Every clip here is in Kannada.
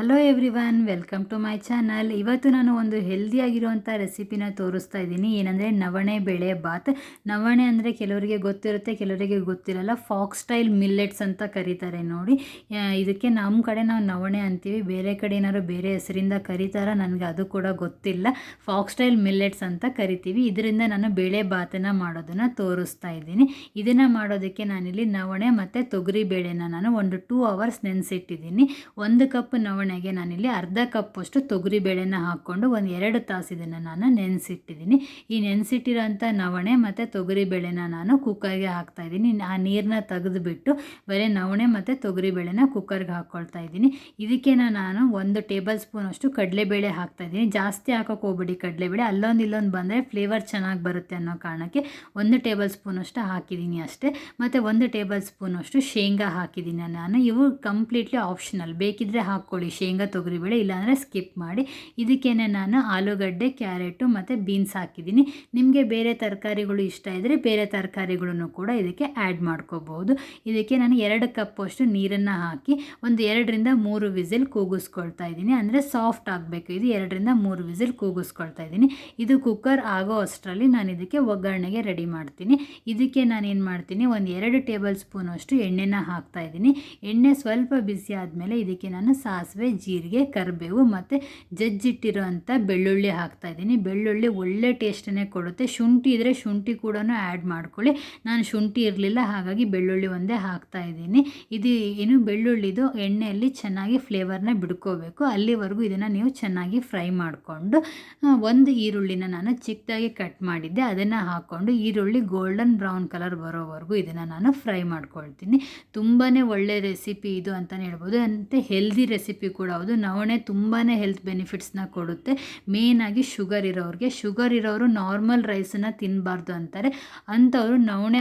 Hello everyone welcome to my channel ಇವತ್ತು ನಾನು ಒಂದು ಹೆಲ್ದಿಯಾಗಿರುವಂಥ ರೆಸಿಪಿನ ತೋರಿಸ್ತಾ ಇದ್ದೀನಿ. ಏನಂದರೆ ನವಣೆ ಬೇಳೆ ಬಾತ್. ನವಣೆ ಅಂದರೆ ಕೆಲವರಿಗೆ ಗೊತ್ತಿರುತ್ತೆ, ಕೆಲವರಿಗೆ ಗೊತ್ತಿರಲ್ಲ. ಫಾಕ್ಸ್ ಸ್ಟೈಲ್ ಮಿಲ್ಲೆಟ್ಸ್ ಅಂತ ಕರೀತಾರೆ ನೋಡಿ. ಇದಕ್ಕೆ ನಮ್ಮ ಕಡೆ ನಾವು ನವಣೆ ಅಂತೀವಿ. ಬೇರೆ ಕಡೆ ಏನಾದ್ರು ಬೇರೆ ಹೆಸರಿಂದ ಕರೀತಾರ ನನಗೆ ಅದು ಕೂಡ ಗೊತ್ತಿಲ್ಲ. ಫಾಕ್ಸ್ ಸ್ಟೈಲ್ ಮಿಲ್ಲೆಟ್ಸ್ ಅಂತ ಕರಿತೀವಿ. ಇದರಿಂದ ನಾನು ಬೇಳೆ ಬಾತನ್ನು ಮಾಡೋದನ್ನು ತೋರಿಸ್ತಾ ಇದ್ದೀನಿ. ಇದನ್ನು ಮಾಡೋದಕ್ಕೆ ನಾನಿಲ್ಲಿ ನವಣೆ ಮತ್ತು ತೊಗರಿ ಬೇಳೆನ ನಾನು ಒಂದು ಟೂ ಅವರ್ಸ್ ನೆನೆಸಿಟ್ಟಿದ್ದೀನಿ. ಒಂದು ಕಪ್ ನವಣೆಗೆ ನಾನಿಲ್ಲಿ ಅರ್ಧ ಕಪ್ಪಷ್ಟು ತೊಗರಿ ಬೇಳೆನ ಹಾಕ್ಕೊಂಡು ಒಂದು ಎರಡು ತಾಸು ಇದನ್ನು ನಾನು ನೆನೆಸಿಟ್ಟಿದ್ದೀನಿ. ಈ ನೆನೆಸಿಟ್ಟಿರೋಂಥ ನವಣೆ ಮತ್ತು ತೊಗರಿ ಬೇಳೆನ ನಾನು ಕುಕ್ಕರ್ಗೆ ಹಾಕ್ತಾ ಇದ್ದೀನಿ. ಆ ನೀರನ್ನ ತೆಗೆದುಬಿಟ್ಟು ಬರೀ ನವಣೆ ಮತ್ತು ತೊಗರಿ ಬೇಳೆನ ಕುಕ್ಕರ್ಗೆ ಹಾಕ್ಕೊಳ್ತಾ ಇದ್ದೀನಿ. ಇದಕ್ಕೆ ನಾನು ಒಂದು ಟೇಬಲ್ ಸ್ಪೂನಷ್ಟು ಕಡಲೆಬೇಳೆ ಹಾಕ್ತಾ ಇದ್ದೀನಿ. ಜಾಸ್ತಿ ಹಾಕೋಕೆ ಹೋಗ್ಬಿಡಿ ಕಡಲೆಬೇಳೆ. ಅಲ್ಲೊಂದು ಇಲ್ಲೊಂದು ಬಂದರೆ ಫ್ಲೇವರ್ ಚೆನ್ನಾಗಿ ಬರುತ್ತೆ ಅನ್ನೋ ಕಾರಣಕ್ಕೆ ಒಂದು ಟೇಬಲ್ ಸ್ಪೂನ್ ಸ್ಪೂನಷ್ಟು ಹಾಕಿದ್ದೀನಿ ಅಷ್ಟೇ. ಮತ್ತು ಒಂದು ಟೇಬಲ್ ಸ್ಪೂನ್ ಅಷ್ಟು ಶೇಂಗಾ ಹಾಕಿದ್ದೀನಿ ನಾನು. ಇವು ಕಂಪ್ಲೀಟ್ಲಿ ಆಪ್ಷನಲ್ ಬೇಕಿದ್ದರೆ ಹಾಕ್ಕೊಳ್ಳಿ. ಶೇಂಗಾ ತೊಗರಿಬೇಳೆ ಇಲ್ಲಾಂದರೆ ಸ್ಕಿಪ್ ಮಾಡಿ. ಇದಕ್ಕೇನೆ ನಾನು ಆಲೂಗಡ್ಡೆ, ಕ್ಯಾರೆಟು ಮತ್ತು ಬೀನ್ಸ್ ಹಾಕಿದ್ದೀನಿ. ನಿಮಗೆ ಬೇರೆ ತರಕಾರಿಗಳು ಇಷ್ಟ ಇದ್ದರೆ ಬೇರೆ ತರಕಾರಿಗಳನ್ನು ಕೂಡ ಇದಕ್ಕೆ ಆ್ಯಡ್ ಮಾಡ್ಕೋಬಹುದು ಇದಕ್ಕೆ ನಾನು ಎರಡು ಕಪ್ಪಷ್ಟು ನೀರನ್ನು ಹಾಕಿ ಒಂದು ಎರಡರಿಂದ ಮೂರು ವಿಸಿಲ್ ಕೂಗಿಸ್ಕೊಳ್ತಾ ಇದ್ದೀನಿ. ಅಂದರೆ ಸಾಫ್ಟ್ ಆಗಬೇಕು. ಇದು ಎರಡರಿಂದ ಮೂರು ವಿಸಿಲ್ ಕೂಗಿಸ್ಕೊಳ್ತಾ ಇದ್ದೀನಿ. ಇದು ಕುಕ್ಕರ್ ಆಗೋ ಅಷ್ಟರಲ್ಲಿ ನಾನು ಇದಕ್ಕೆ ಒಗ್ಗರಣೆಗೆ ರೆಡಿ ಮಾಡ್ತೀನಿ. ಇದಕ್ಕೆ ನಾನು ಏನು ಮಾಡ್ತೀನಿ? ಒಂದು ಎರಡು ಟೇಬಲ್ ಸ್ಪೂನಷ್ಟು ಎಣ್ಣೆನ ಹಾಕ್ತಾ ಇದ್ದೀನಿ. ಎಣ್ಣೆ ಸ್ವಲ್ಪ ಬಿಸಿ ಆದಮೇಲೆ ಇದಕ್ಕೆ ನಾನು ಸಾಸಿವೆ ಜೀರಿಗೆ, ಕರಿಬೇವು ಮತ್ತು ಜಜ್ಜಿಟ್ಟಿರೋಂಥ ಬೆಳ್ಳುಳ್ಳಿ ಹಾಕ್ತಾ ಇದ್ದೀನಿ. ಬೆಳ್ಳುಳ್ಳಿ ಒಳ್ಳೆ ಟೇಸ್ಟನ್ನೇ ಕೊಡುತ್ತೆ. ಶುಂಠಿ ಇದ್ದರೆ ಶುಂಠಿ ಕೂಡ ಆ್ಯಡ್ ಮಾಡ್ಕೊಳ್ಳಿ. ನಾನು ಶುಂಠಿ ಇರಲಿಲ್ಲ, ಹಾಗಾಗಿ ಬೆಳ್ಳುಳ್ಳಿ ಒಂದೇ ಹಾಕ್ತಾ ಇದ್ದೀನಿ. ಇದು ಏನು ಬೆಳ್ಳುಳ್ಳಿದು ಎಣ್ಣೆಯಲ್ಲಿ ಚೆನ್ನಾಗಿ ಫ್ಲೇವರ್ನ ಬಿಡ್ಕೋಬೇಕು. ಅಲ್ಲಿವರೆಗೂ ಇದನ್ನು ನೀವು ಚೆನ್ನಾಗಿ ಫ್ರೈ ಮಾಡಿಕೊಂಡು ಒಂದು ಈರುಳ್ಳಿನ ನಾನು ಚಿಕ್ಕದಾಗಿ ಕಟ್ ಮಾಡಿದ್ದೆ. ಅದನ್ನು ಹಾಕ್ಕೊಂಡು ಈರುಳ್ಳಿ ಗೋಲ್ಡನ್ ಬ್ರೌನ್ ಕಲರ್ ಬರೋವರೆಗೂ ಇದನ್ನು ನಾನು ಫ್ರೈ ಮಾಡ್ಕೊಳ್ತೀನಿ. ತುಂಬಾ ಒಳ್ಳೆ ರೆಸಿಪಿ ಇದು ಅಂತಲೇ ಹೇಳ್ಬೋದು. ಅಂತ ಹೆಲ್ದಿ ರೆಸಿಪಿ ಕೂಡ ಹೌದು. ನವಣೆ ತುಂಬಾ ಹೆಲ್ತ್ ಬೆನಿಫಿಟ್ಸ್ನ ಕೊಡುತ್ತೆ. ಮೇಯ್ನಾಗಿ ಶುಗರ್ ಇರೋರಿಗೆ. ಶುಗರ್ ಇರೋರು ನಾರ್ಮಲ್ ರೈಸನ್ನು ತಿನ್ನಬಾರ್ದು ಅಂತಾರೆ. ಅಂಥವರು ನವಣೆ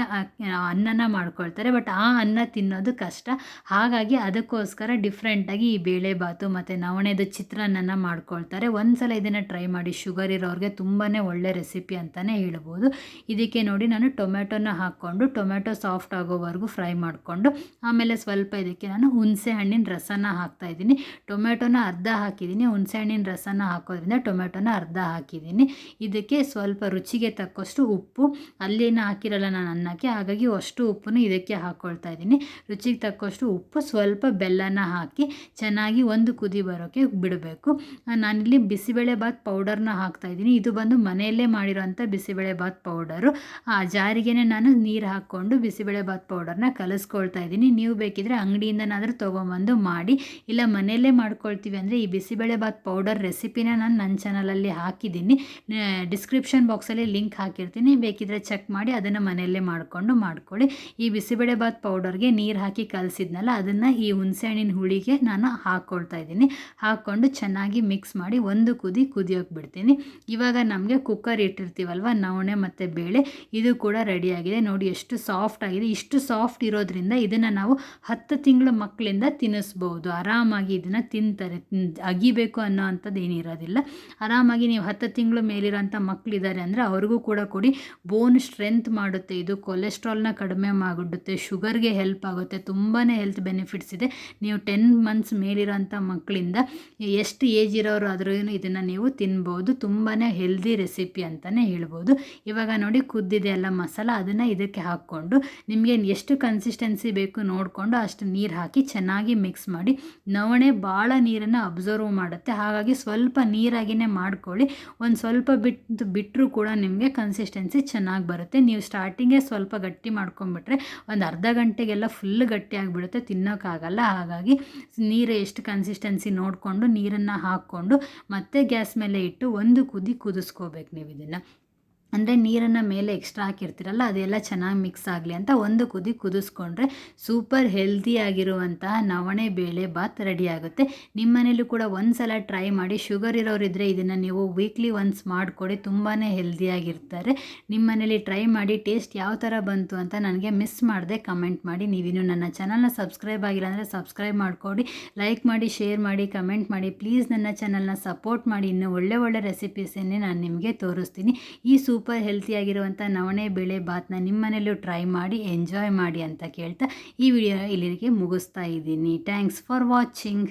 ಅನ್ನನ ಮಾಡ್ಕೊಳ್ತಾರೆ. ಬಟ್ ಆ ಅನ್ನ ತಿನ್ನೋದು ಕಷ್ಟ. ಹಾಗಾಗಿ ಅದಕ್ಕೋಸ್ಕರ ಡಿಫ್ರೆಂಟಾಗಿ ಈ ಬೇಳೆ ಬಾತು ಮತ್ತು ನವಣೆದು ಚಿತ್ರಾನ್ನನ ಮಾಡ್ಕೊಳ್ತಾರೆ. ಒಂದ್ಸಲ ಇದನ್ನು ಟ್ರೈ ಮಾಡಿ ಶುಗರ್ ಇರೋರಿಗೆ ತುಂಬಾ ಒಳ್ಳೆ ರೆಸಿಪಿ ಅಂತಲೇ ಹೇಳ್ಬೋದು. ಇದಕ್ಕೆ ನೋಡಿ ನಾನು ಟೊಮೆಟೊನ ಹಾಕ್ಕೊಂಡು ಟೊಮೆಟೊ ಸಾಫ್ಟ್ ಆಗೋವರೆಗೂ ಫ್ರೈ ಮಾಡಿಕೊಂಡು, ಆಮೇಲೆ ಸ್ವಲ್ಪ ಇದಕ್ಕೆ ನಾನು ಹುಣಸೆ ಹಣ್ಣಿನ ರಸನ ಹಾಕ್ತಾ ಇದ್ದೀನಿ. ಟೊಮೆಟೊನ ಅರ್ಧ ಹಾಕಿದ್ದೀನಿ ಹುಣಸೆ ಹಣ್ಣಿನ ರಸನ ಹಾಕೋದ್ರಿಂದ ಟೊಮೆಟೊನ ಅರ್ಧ ಹಾಕಿದ್ದೀನಿ. ಇದಕ್ಕೆ ಸ್ವಲ್ಪ ರುಚಿಗೆ ತಕ್ಕಷ್ಟು ಉಪ್ಪು, ಅಲ್ಲೇನು ಹಾಕಿರಲ್ಲ ನಾನು ಅನ್ನಕ್ಕೆ, ಹಾಗಾಗಿ ಅಷ್ಟು ಉಪ್ಪನ್ನು ಇದಕ್ಕೆ ಹಾಕ್ಕೊಳ್ತಾ ಇದ್ದೀನಿ. ರುಚಿಗೆ ತಕ್ಕಷ್ಟು ಉಪ್ಪು, ಸ್ವಲ್ಪ ಬೆಲ್ಲನ ಹಾಕಿ ಚೆನ್ನಾಗಿ ಒಂದು ಕುದಿ ಬರೋಕ್ಕೆ ಬಿಡಬೇಕು. ನಾನಿಲ್ಲಿ ಬಿಸಿಬೇಳೆ ಬಾತ್ ಪೌಡರ್ನ ಹಾಕ್ತಾ ಇದ್ದೀನಿ. ಇದು ಬಂದು ಮನೆಯಲ್ಲೇ ಮಾಡಿರೋಂಥ ಬಿಸಿಬೇಳೆ ಬಾತ್ ಪೌಡರು. ಆ, ಜಾರಿಗೆನೆ ನಾನು ನೀರು ಹಾಕ್ಕೊಂಡು ಬಿಸಿಬೇಳೆ ಬಾತ್ ಪೌಡರ್ನ ಕಲಿಸ್ಕೊಳ್ತಾ ಇದ್ದೀನಿ. ನೀವು ಬೇಕಿದ್ರೆ ಅಂಗಡಿಯಿಂದನಾದರೂ ತೊಗೊಂಬಂದು ಮಾಡಿ, ಇಲ್ಲ ಮನೆಯಲ್ಲೇ ಮಾಡ್ಕೊಳ್ತೀವಿ ಅಂದರೆ ಈ ಬಿಸಿಬೇಳೆ ಬಾತ್ ಪೌಡರ್ ರೆಸಿಪಿನ ನಾನು ನನ್ನ ಚಾನಲಲ್ಲಿ ಹಾಕಿದ್ದೀನಿ. ಡಿಸ್ಕ್ರಿಪ್ಷನ್ ಬಾಕ್ಸಲ್ಲಿ ಲಿಂಕ್ ಹಾಕಿರ್ತೀನಿ. ಬೇಕಿದ್ರೆ ಚೆಕ್ ಮಾಡಿ ಅದನ್ನು ಮನೆಯಲ್ಲೇ ಮಾಡಿಕೊಂಡು ಮಾಡ್ಕೊಳ್ಳಿ. ಈ ಬಿಸಿಬೇಳೆ ಬಾತ್ ಪೌಡರ್ಗೆ ನೀರು ಹಾಕಿ ಕಲಸಿದ್ನಲ್ಲ, ಅದನ್ನು ಈ ಹುಣಸೆಹಣ್ಣಿನ ಹುಳಿಗೆ ನಾನು ಹಾಕ್ಕೊಳ್ತಾ ಇದ್ದೀನಿ. ಹಾಕ್ಕೊಂಡು ಚೆನ್ನಾಗಿ ಮಿಕ್ಸ್ ಮಾಡಿ ಒಂದು ಕುದಿ ಕುದಿಯೋಕೆ ಬಿಡ್ತೀನಿ. ಇವಾಗ ನಮಗೆ ಕುಕ್ಕರ್ ಇಟ್ಟಿರ್ತೀವಲ್ವ, ನವಣೆ ಮತ್ತು ಬೇಳೆ, ಇದು ಕೂಡ ರೆಡಿಯಾಗಿದೆ ನೋಡಿ ಎಷ್ಟು ಸಾಫ್ಟ್ ಆಗಿದೆ. ಇಷ್ಟು ಸಾಫ್ಟ್ ಇರೋದ್ರಿಂದ ಇದನ್ನು ನಾವು ಹತ್ತು ತಿಂಗಳು ಮಕ್ಕಳಿಂದ ತಿನ್ನಿಸ್ಬೋದು ಆರಾಮಾಗಿ ಇದನ್ನು ತಿಂತಾರೆ. ತಿನ್- ಅಗಿಬೇಕು ಅನ್ನೋ ಅಂಥದ್ದು ಏನಿರೋದಿಲ್ಲ ಆರಾಮಾಗಿ ನೀವು ಹತ್ತು ತಿಂಗಳು ಮೇಲಿರೋಂಥ ಮಕ್ಕಳಿದ್ದಾರೆ ಅಂದರೆ ಅವ್ರಿಗೂ ಕೂಡ ಕೊಡಿ. ಬೋನ್ ಸ್ಟ್ರೆಂತ್ ಮಾಡುತ್ತೆ. ಇದು ಕೊಲೆಸ್ಟ್ರಾಲ್ನ ಕಡಿಮೆ ಮಾಡಿಬಿಡುತ್ತೆ. ಶುಗರ್ಗೆ ಹೆಲ್ಪ್ ಆಗುತ್ತೆ. ತುಂಬಾ ಹೆಲ್ತ್ ಬೆನಿಫಿಟ್ಸ್ ಇದೆ. ನೀವು ಟೆನ್ ಮಂತ್ಸ್ ಮೇಲಿರೋಂಥ ಮಕ್ಕಳಿಂದ ಎಷ್ಟು ಏಜ್ ಇರೋರು ಆದ್ರೂ ಇದನ್ನು ನೀವು ತಿನ್ಬೋದು. ತುಂಬಾ ಹೆಲ್ದಿ ರೆಸಿಪಿ ಅಂತಲೇ ಹೇಳ್ಬೋದು. ಇವಾಗ ನೋಡಿ ಕುದ್ದಿದೆ ಎಲ್ಲ ಮಸಾಲ, ಅದನ್ನು ಇದಕ್ಕೆ ಹಾಕ್ಕೊಂಡು ನಿಮಗೆ ಎಷ್ಟು ಕನ್ಸಿಸ್ಟೆನ್ಸಿ ಬೇಕು ನೋಡಿಕೊಂಡು ಅಷ್ಟು ನೀರು ಹಾಕಿ ಚೆನ್ನಾಗಿ ಮಿಕ್ಸ್ ಮಾಡಿ. ನವಣೆ ಭಾಳ ನೀರನ್ನು ಅಬ್ಸರ್ವ್ ಮಾಡುತ್ತೆ. ಹಾಗಾಗಿ ಸ್ವಲ್ಪ ನೀರಾಗಿಯೇ ಮಾಡ್ಕೊಳ್ಳಿ. ಒಂದು ಸ್ವಲ್ಪ ಬಿಟ್ಟು ಬಿಟ್ಟರೂ ಕೂಡ ನಿಮಗೆ ಕನ್ಸಿಸ್ಟೆನ್ಸಿ ಚೆನ್ನಾಗಿ ಬರುತ್ತೆ. ನೀವು ಸ್ಟಾರ್ಟಿಂಗೇ ಸ್ವಲ್ಪ ಗಟ್ಟಿ ಮಾಡ್ಕೊಂಬಿಟ್ರೆ ಒಂದು ಅರ್ಧ ಗಂಟೆಗೆಲ್ಲ ಫುಲ್ ಗಟ್ಟಿ ಆಗಿಬಿಡುತ್ತೆ. ತಿನ್ನೋಕ್ಕಾಗಲ್ಲ ಹಾಗಾಗಿ ನೀರು ಎಷ್ಟು ಕನ್ಸಿಸ್ಟೆನ್ಸಿ ನೋಡಿಕೊಂಡು ನೀರನ್ನು ಹಾಕ್ಕೊಂಡು ಮತ್ತೆ ಗ್ಯಾಸ್ ಮೇಲೆ ಇಟ್ಟು ಒಂದು ಕುದಿ ಕುದಿಸ್ಕೋಬೇಕು ನೀವು ಇದನ್ನು. ಅಂದರೆ ನೀರನ್ನು ಮೇಲೆ ಎಕ್ಸ್ಟ್ರಾ ಹಾಕಿರ್ತೀರಲ್ಲ, ಅದೆಲ್ಲ ಚೆನ್ನಾಗಿ ಮಿಕ್ಸ್ ಆಗಲಿ ಅಂತ ಒಂದು ಕುದಿ ಕುದಿಸ್ಕೊಂಡ್ರೆ ಸೂಪರ್ ಹೆಲ್ದಿಯಾಗಿರುವಂತಹ ನವಣೆ ಬೇಳೆ ಬಾತ್ ರೆಡಿ ಆಗುತ್ತೆ. ನಿಮ್ಮ ಮನೇಲೂ ಕೂಡ ಒಂದು ಸಲ ಟ್ರೈ ಮಾಡಿ ಶುಗರ್ ಇರೋರಿದ್ದರೆ ಇದನ್ನು ನೀವು ವೀಕ್ಲಿ ಒನ್ಸ್ ಮಾಡಿಕೊಡಿ ತುಂಬಾ ಹೆಲ್ದಿಯಾಗಿರ್ತಾರೆ ನಿಮ್ಮ ಮನೇಲಿ ಟ್ರೈ ಮಾಡಿ ಟೇಸ್ಟ್ ಯಾವ ಥರ ಬಂತು ಅಂತ ನನಗೆ ಮಿಸ್ ಮಾಡದೆ ಕಮೆಂಟ್ ಮಾಡಿ. ನೀವಿನ್ನು ನನ್ನ ಚಾನಲ್ನ ಸಬ್ಸ್ಕ್ರೈಬ್ ಆಗಿಲ್ಲ ಅಂದರೆ ಸಬ್ಸ್ಕ್ರೈಬ್ ಮಾಡಿಕೊಡಿ. ಲೈಕ್ ಮಾಡಿ ಶೇರ್ ಮಾಡಿ ಕಮೆಂಟ್ ಮಾಡಿ. ಪ್ಲೀಸ್ ನನ್ನ ಚಾನಲ್ನ ಸಪೋರ್ಟ್ ಮಾಡಿ. ಇನ್ನೂ ಒಳ್ಳೆ ಒಳ್ಳೆ ರೆಸಿಪೀಸನ್ನೇ ನಾನು ನಿಮಗೆ ತೋರಿಸ್ತೀನಿ. ಈ ಸೂಪರ್ ಹೆಲ್ತಿಯಾಗಿರುವಂಥ ನವಣೆ ಬೇಳೆ ಬಾತ್ನ ನಿಮ್ಮ ಮನೇಲೂ ಟ್ರೈ ಮಾಡಿ ಎಂಜಾಯ್ ಮಾಡಿ ಅಂತ ಕೇಳ್ತಾ ಈ ವಿಡಿಯೋ ಇಲ್ಲಿಗೆ ಮುಗಿಸ್ತಾ ಇದ್ದೀನಿ. Thanks for watching